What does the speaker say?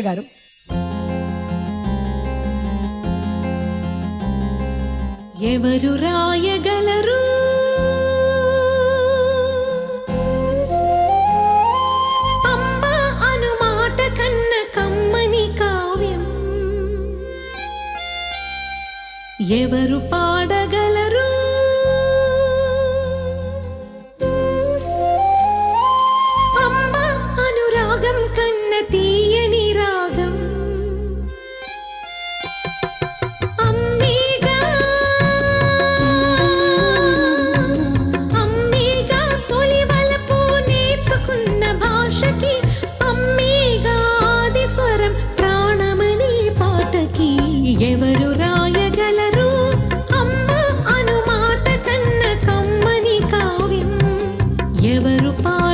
గారు. ఎవరు రాయగలరు? అమ్మ అనుమాట కన్న కమ్మని కావ్యం. ఎవరు పాడగలరు? అమ్మ అనురాగం కన్నతీ బ్రతుకి ఎవరు రాయగలరు? అమ్మ అనుమాట కన్న కమ్మని కావ్యం. ఎవరు పా